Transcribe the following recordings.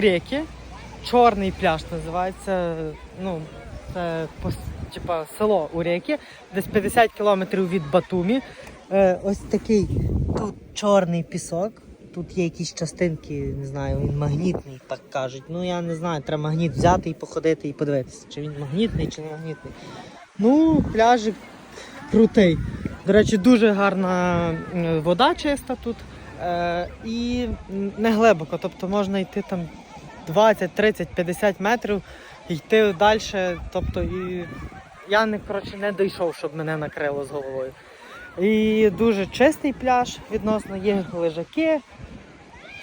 Реки. Чорний пляж називається. Ну, це типа, село Урєки, десь 50 кілометрів від Батумі. Е, ось такий тут чорний пісок. Тут є якісь частинки, не знаю, він магнітний, так кажуть. Ну я не знаю, треба магніт взяти і походити і подивитися, чи він магнітний, чи не магнітний. Ну, пляжик крутий. До речі, дуже гарна вода чиста тут. Е, і не глибоко, тобто можна йти там 20, 30, 50 метрів, йти далі. Тобто, і я не, коротше, не дійшов, щоб мене накрило з головою. І дуже чистий пляж відносно, є лежаки.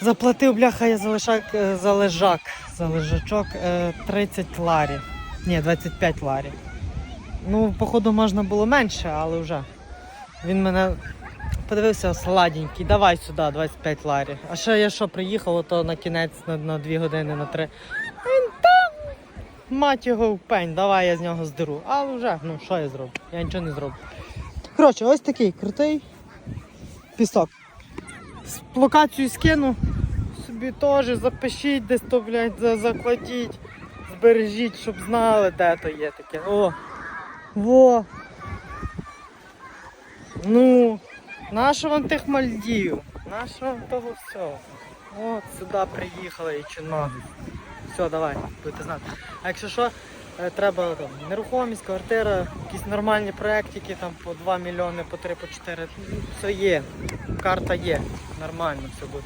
Заплатив бляха я за лежак, е, за лежак, за лежачок е, 30 ларів. Ні, 25 ларів. Ну, походу, можна було менше, але вже. Він мене подивився сладенький, давай сюди 25 ларів. А ще я що приїхав, то на кінець на, на 2 години, на 3. Він там, мать його в пень, давай я з нього здеру. Але вже, ну що я зроблю? Я нічого не зроблю. Коротше, ось такий крутий пісок. Локацію скину, собі теж запишіть десь то, блядь, за- закладіть, збережіть, щоб знали, де то є таке. О! Во! Ну, вам тих Мальдів? Вам того всього? От сюди приїхали і чинно. Все, давай, будете знати. А якщо що, е, треба там, нерухомість, квартира, якісь нормальні проєктики, там по 2 мільйони, по 3, по 4. Все є. Карта є. Нормально все буде.